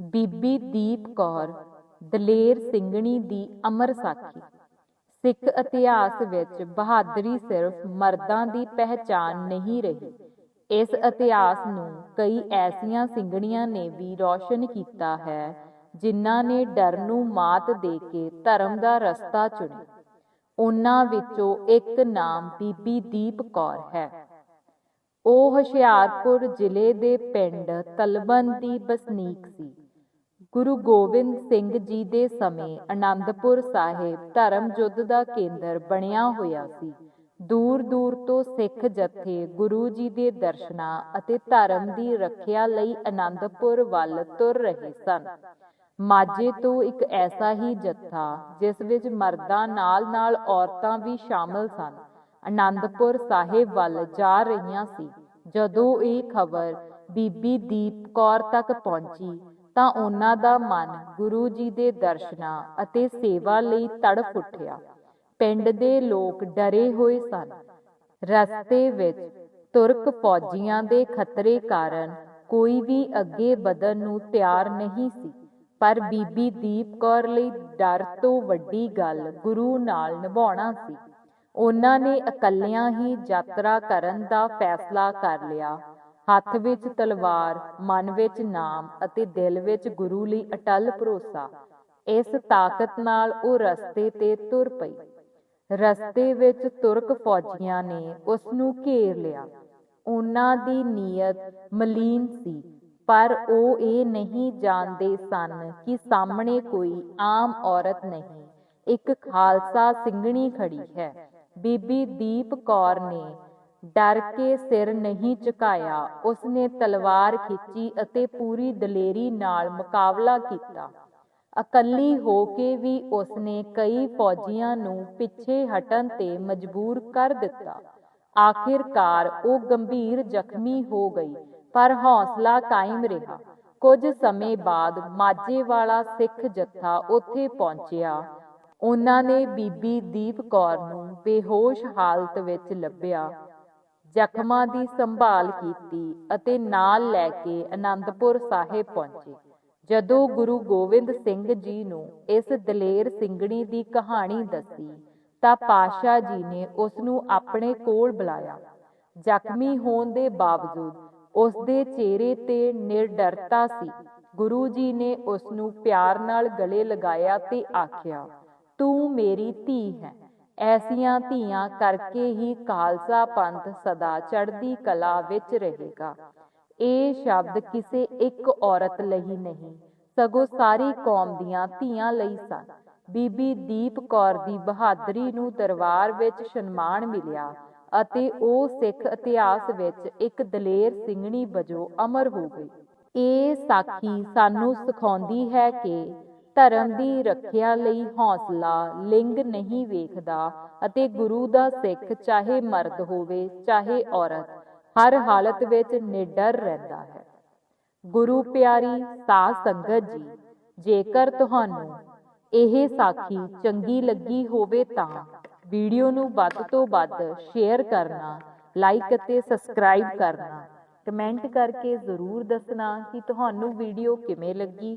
ਬੀਬੀ ਦੀਪ ਕੌਰ, ਦਲੇਰ ਸਿੰਘਣੀ ਦੀ ਅਮਰ ਸਾਖੀ। ਸਿੱਖ ਇਤਿਹਾਸ ਵਿੱਚ ਬਹਾਦਰੀ ਸਿਰਫ ਮਰਦਾਂ ਦੀ ਪਹਿਚਾਨ ਨਹੀਂ ਰਹੀ। ਇਸ ਇਤਿਹਾਸ ਨੂੰ ਕਈ ਐਸੀਆਂ ਸਿੰਘਣੀਆਂ ਨੇ ਵੀ ਰੌਸ਼ਨ ਕੀਤਾ ਹੈ, ਜਿਨ੍ਹਾਂ ਨੇ ਡਰ ਨੂੰ ਮਾਤ ਦੇ ਕੇ ਧਰਮ ਦਾ ਰਸਤਾ ਚੁਣਿਆ। ਉਹਨਾਂ ਵਿੱਚੋਂ ਇੱਕ ਨਾਮ ਬੀਬੀ ਦੀਪ ਕੌਰ ਹੈ। ਉਹ ਹੁਸ਼ਿਆਰਪੁਰ ਜ਼ਿਲ੍ਹੇ ਦੇ ਪਿੰਡ ਤਲਬਨ ਦੀ ਬਸਨੀਕ ਸੀ। ਗੁਰੂ ਗੋਬਿੰਦ ਸਿੰਘ ਜੀ ਦੇ ਸਮੇਂ ਆਨੰਦਪੁਰ ਸਾਹਿਬ ਧਰਮ ਯੁੱਧ ਦਾ ਕੇਂਦਰ ਬਣਿਆ ਹੋਇਆ ਸੀ। ਦੂਰ ਦੂਰ ਤੋਂ ਸਿੱਖ ਜਥੇ ਗੁਰੂ ਜੀ ਦੇ ਦਰਸ਼ਨਾਂ ਅਤੇ ਧਰਮ ਦੀ ਰੱਖਿਆ ਲਈ ਆਨੰਦਪੁਰ ਵੱਲ ਤੁਰ ਰਹੇ ਸਨ। ਮਾਝੇ ਤੋਂ ਇੱਕ ਐਸਾ ਹੀ ਜਥਾ, ਜਿਸ ਵਿੱਚ ਮਰਦਾਂ ਨਾਲ-ਨਾਲ ਔਰਤਾਂ ਵੀ ਸ਼ਾਮਲ ਸਨ ਆਨੰਦਪੁਰ ਸਾਹਿਬ ਵੱਲ ਜਾ ਰਹੀਆਂ ਸੀ। ਜਦੋਂ ਇਹ ਖਬਰ ਬੀਬੀ ਦੀਪ ਕੌਰ ਤੱਕ ਪਹੁੰਚੀ ਤਾਂ ਉਹਨਾਂ ਦਾ ਮਨ ਗੁਰੂ ਜੀ ਦੇ ਦਰਸ਼ਨਾਂ ਅਤੇ ਸੇਵਾ ਲਈ ਤੜਫ ਉੱਠਿਆ। ਪਿੰਡ ਦੇ ਲੋਕ ਡਰੇ ਹੋਏ ਸਨ। ਰਸਤੇ ਵਿੱਚ ਤੁਰਕ ਫੌਜੀਆਂ ਦੇ ਖਤਰੇ ਕਾਰਨ ਕੋਈ ਵੀ ਅੱਗੇ ਵਧਣ ਨੂੰ ਤਿਆਰ ਨਹੀਂ ਸੀ, ਪਰ ਬੀਬੀ ਦੀਪ ਕੌਰ ਲਈ ਡਰ ਤੋਂ ਵੱਡੀ ਗੱਲ ਗੁਰੂ ਨਾਲ ਨਿਭਾਉਣਾ ਸੀ। ਉਹਨਾਂ ਨੇ ਇਕੱਲਿਆਂ ਹੀ ਯਾਤਰਾ ਕਰਨ ਦਾ ਫੈਸਲਾ ਕਰ ਲਿਆ। ਹੱਥ ਵਿੱਚ ਤਲਵਾਰ ਮਨ ਵਿੱਚ ਨਾਮ ਅਤੇ ਦਿਲ ਵਿੱਚ ਗੁਰੂ ਲਈ ਅਟਲ ਭਰੋਸਾ। ਇਸ ਤਾਕਤ ਨਾਲ ਉਹ ਰਸਤੇ ਤੇ ਤੁਰ ਪਈ। ਰਸਤੇ ਵਿੱਚ ਤੁਰਕ ਫੌਜੀਆਂ ਨੇ ਉਸ ਨੂੰ ਘੇਰ ਲਿਆ। ਉਹਨਾਂ ਦੀ ਨੀਅਤ ਮਲੀਨ ਸੀ। ਪਰ ਉਹ ਇਹ ਨਹੀਂ ਜਾਣਦੇ ਸਨ ਕਿ ਸਾਹਮਣੇ ਕੋਈ ਆਮ ਔਰਤ ਨਹੀਂ। ਇੱਕ ਖਾਲਸਾ ਸਿੰਘਣੀ ਖੜੀ ਹੈ। ਬੀਬੀ ਦੀਪ ਕੌਰ ਨੇ ਡਰ ਕੇ ਸਿਰ ਨਹੀਂ ਝੁਕਾਇਆ, ਉਸਨੇ ਤਲਵਾਰ ਖਿੱਚੀ ਅਤੇ ਪੂਰੀ ਦਲੇਰੀ ਨਾਲ ਮੁਕਾਬਲਾ ਕੀਤਾ। ਇਕੱਲੀ ਹੋ ਕੇ ਵੀ ਉਸਨੇ ਕਈ ਫੌਜੀਆਂ ਨੂੰ ਪਿੱਛੇ ਹਟਣ ਤੇ ਮਜਬੂਰ ਕਰ ਦਿੱਤਾ। ਆਖਿਰਕਾਰ ਉਹ ਗੰਭੀਰ ਜ਼ਖਮੀ ਹੋ ਗਈ, ਪਰ ਹੌਸਲਾ ਕਾਇਮ ਰਿਹਾ। ਕੁਝ ਸਮੇਂ ਬਾਅਦ ਮਾਝੇ ਵਾਲਾ ਸਿੱਖ ਜੱਥਾ ਉੱਥੇ ਪਹੁੰਚਿਆ। ਉਹਨਾਂ ਨੇ ਬੀਬੀ ਦੀਪ ਕੌਰ ਨੂੰ ਬੇਹੋਸ਼ ਹਾਲਤ ਵਿੱਚ ਲੱਭਿਆ। ਜ਼ਖਮਾਂ ਦੀ ਸੰਭਾਲ ਕੀਤੀ ਅਤੇ ਨਾਲ ਲੈ ਕੇ ਆਨੰਦਪੁਰ ਸਾਹਿਬ ਪਹੁੰਚੇ। ਜਦੋਂ ਗੁਰੂ ਗੋਬਿੰਦ ਸਿੰਘ ਜੀ ਨੂੰ ਇਸ ਦਲੇਰ ਸਿੰਘਣੀ ਦੀ ਕਹਾਣੀ ਦੱਸੀ, ਤਾਂ ਪਾਸ਼ਾ ਜੀ ਨੇ ਉਸ ਨੂੰ ਆਪਣੇ ਕੋਲ ਬੁਲਾਇਆ। ਜ਼ਖਮੀ ਹੋਣ ਦੇ ਬਾਵਜੂਦ ਉਸ ਦੇ ਚਿਹਰੇ ਤੇ ਨਿਰਡਰਤਾ ਸੀ। ਗੁਰੂ ਜੀ ਨੇ ਉਸ ਨੂੰ ਪਿਆਰ ਨਾਲ ਗਲੇ ਲਗਾਇਆ ਤੇ ਆਖਿਆ, ਤੂੰ ਮੇਰੀ ਧੀ ਹੈ। ਐਸੀਆਂ ਧੀਆਂ ਕਰਕੇ ਹੀ ਖਾਲਸਾ ਪੰਥ ਸਦਾ ਚੜ੍ਹਦੀ ਕਲਾ ਵਿੱਚ ਰਹੇਗਾ। ਇਹ ਸ਼ਬਦ ਕਿਸੇ ਇੱਕ ਔਰਤ ਲਈ ਨਹੀਂ, ਸਗੋਂ ਸਾਰੀ ਕੌਮ ਦੀਆਂ ਧੀਆਂ ਲਈ ਸਨ। ਬੀਬੀ ਦੀਪ ਕੌਰ ਦੀ ਬਹਾਦਰੀ ਨੂੰ ਦਰਬਾਰ ਵਿੱਚ ਸਨਮਾਨ ਮਿਲਿਆ ਅਤੇ ਉਹ ਸਿੱਖ ਇਤਿਹਾਸ ਵਿੱਚ ਇੱਕ ਦਲੇਰ ਸਿੰਘਣੀ ਵਜੋਂ ਅਮਰ ਹੋ ਗਈ। ਇਹ ਸਾਖੀ ਸਾਨੂੰ ਸਿਖਾਉਂਦੀ ਹੈ ਕਿ ਧਰਮ ਦੀ ਰੱਖਿਆ ਲਈ ਹੌਸਲਾ, ਲਿੰਗ ਨਹੀਂ ਵੇਖਦਾ ਅਤੇ ਗੁਰੂ ਦਾ ਸਿੱਖ ਚਾਹੇ ਮਰਦ ਹੋਵੇ, ਚਾਹੇ ਔਰਤ, ਹਰ ਹਾਲਤ ਵਿੱਚ ਨਿਡਰ ਰਹਿੰਦਾ ਹੈ। ਗੁਰੂ ਪਿਆਰੀ ਸਾਧ ਸੰਗਤ ਜੀ, ਜੇਕਰ ਤੁਹਾਨੂੰ ਇਹ ਸਾਖੀ ਚੰਗੀ ਲੱਗੀ ਹੋਵੇ ਤਾਂ ਵੀਡੀਓ ਨੂੰ ਵੱਧ ਤੋਂ ਵੱਧ ਸ਼ੇਅਰ ਕਰਨਾ, ਲਾਈਕ ਅਤੇ ਸਬਸਕ੍ਰਾਈਬ ਕਰਨਾ, ਕਮੈਂਟ ਕਰਕੇ ਜ਼ਰੂਰ ਦੱਸਣਾ ਕਿ ਤੁਹਾਨੂੰ ਵੀਡੀਓ ਕਿਵੇਂ ਲੱਗੀ